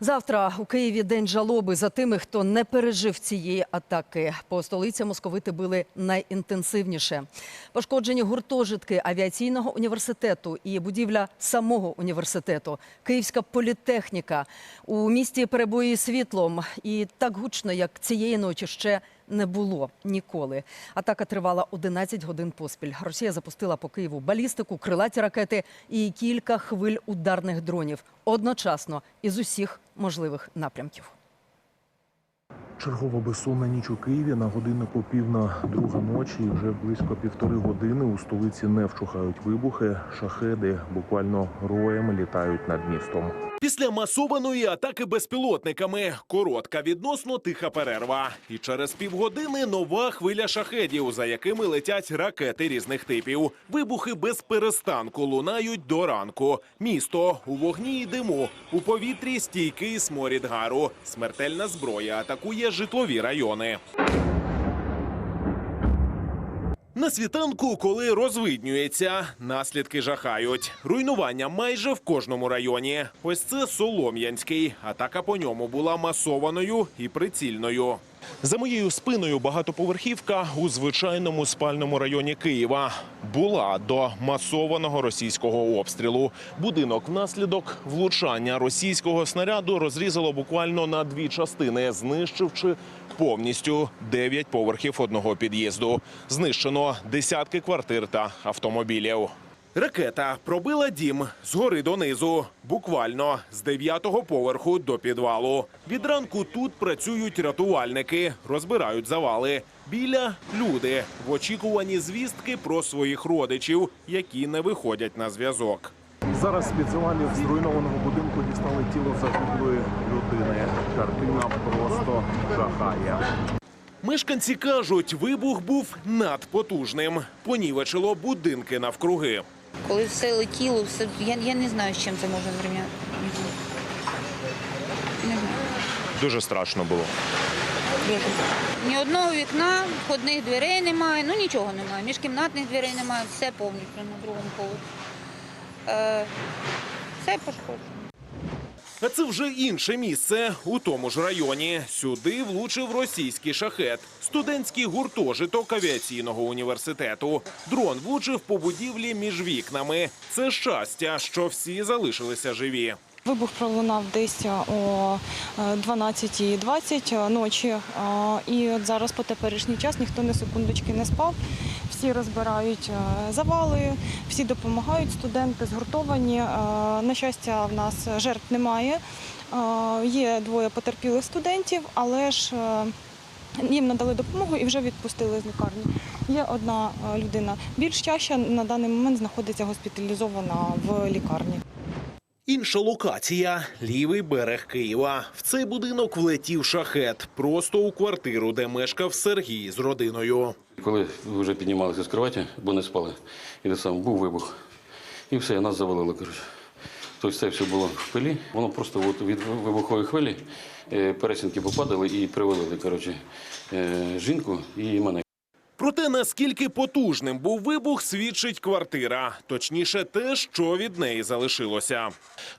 Завтра у Києві день жалоби за тими, хто не пережив цієї атаки. По столиці московити били найінтенсивніше. Пошкоджені гуртожитки авіаційного університету і будівля самого університету, Київська політехніка. У місті перебої світлом і так гучно, як цієї ночі ще не було ніколи. Атака тривала 11 годин поспіль. Росія запустила по Києву балістику, крилаті ракети і кілька хвиль ударних дронів одночасно із усіх можливих напрямків. Чергова безсонна ніч у Києві на годиннику пів на друга ночі. І Вже близько півтори години у столиці не вщухають вибухи. Шахеди буквально роєм літають над містом. Після масованої атаки безпілотниками коротка відносно тиха перерва. І через півгодини нова хвиля шахедів, за якими летять ракети різних типів. Вибухи без перестанку лунають до ранку. Місто у вогні і диму. У повітрі стійкий сморід гару. Смертельна зброя атакує житлові райони. На світанку, коли розвиднюється, наслідки жахають. Руйнування майже в кожному районі. Ось це Солом'янський. Атака по ньому була масованою і прицільною. За моєю спиною багатоповерхівка у звичайному спальному районі Києва була до масованого російського обстрілу. Будинок внаслідок влучання російського снаряду розрізало буквально на дві частини, знищивши повністю дев'ять поверхів одного під'їзду. Знищено десятки квартир та автомобілів. Ракета пробила дім згори донизу, буквально з дев'ятого поверху до підвалу. Від ранку тут працюють рятувальники, розбирають завали. Біля люди в очікуванні звістки про своїх родичів, які не виходять на зв'язок. Зараз з під завалів зруйнованого будинку дістали тіло загиблої людини. Картина просто жахає. Мешканці кажуть, вибух був надпотужним. Понівечило будинки навкруги. Коли все летіло, все, я, я не знаю, з чим це можна зрівняти. Не знаю. Дуже страшно було. Дуже. Ні одного вікна, входних дверей немає, ну нічого немає. Міжкімнатних дверей немає, все повністю на другому поверсі. Е, все пошкоджено. А це вже інше місце у тому ж районі. Сюди влучив російський шахет, студентський гуртожиток авіаційного університету. Дрон влучив по будівлі між вікнами. Це щастя, що всі залишилися живі. Вибух пролунав десь о е, 12.20 ночі. е, І от зараз по теперішній час ніхто не секундочки не спав. Всі розбирають е, завали, всі допомагають, студенти згуртовані. Е, На щастя, в нас жертв немає. Е, Є двоє потерпілих студентів, але ж е, їм надали допомогу і вже відпустили з лікарні. Є одна е, людина більш тяжча, на даний момент знаходиться госпіталізована в лікарні. Інша локація лівий берег Києва. В цей будинок влетів шахет просто у квартиру, де мешкав Сергій з родиною. Коли вже піднімалися з кроваті, бо не спали, і те саме був вибух. І все, нас завалило. Коротше. Тобто це все було в пилі. Воно просто от від вибухової хвилі е, пересінки попадали і привалили коротше, е, жінку і мене. Про те, наскільки потужним був вибух, свідчить квартира. Точніше, те, що від неї залишилося.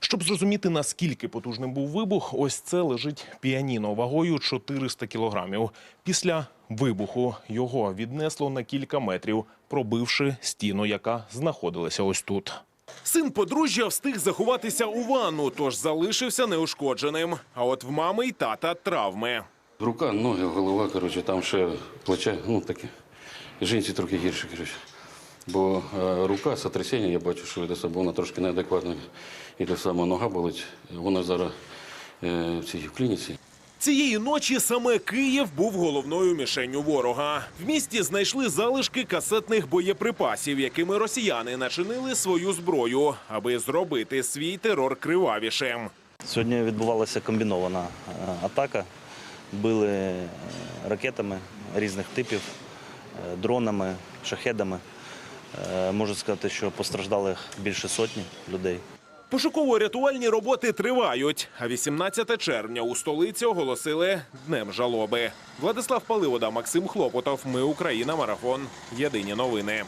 Щоб зрозуміти, наскільки потужним був вибух, ось це лежить піаніно вагою 400 кілограмів. Після вибуху його віднесло на кілька метрів, пробивши стіну, яка знаходилася ось тут. Син подружжя встиг заховатися у ванну, тож залишився неушкодженим. А от в мами й тата травми. Рука, ноги, голова, коротше, там ще плече, ну таке. Жінці трохи гірше, коротше. Бо е, рука, сотрясіння, я бачу, що це саме, вона трошки неадекватна. І те саме нога болить. Вона зараз е, в цій клініці. Цієї ночі саме Київ був головною мішенню ворога. В місті знайшли залишки касетних боєприпасів, якими росіяни начинили свою зброю, аби зробити свій терор кривавішим. Сьогодні відбувалася комбінована е, атака. Били е, ракетами різних типів, дронами, шахедами. Е, Можу сказати, що постраждали більше сотні людей. Пошуково-рятувальні роботи тривають. А 18 червня у столиці оголосили днем жалоби. Владислав Паливода, Максим Хлопотов. Ми Україна. Марафон. Єдині новини.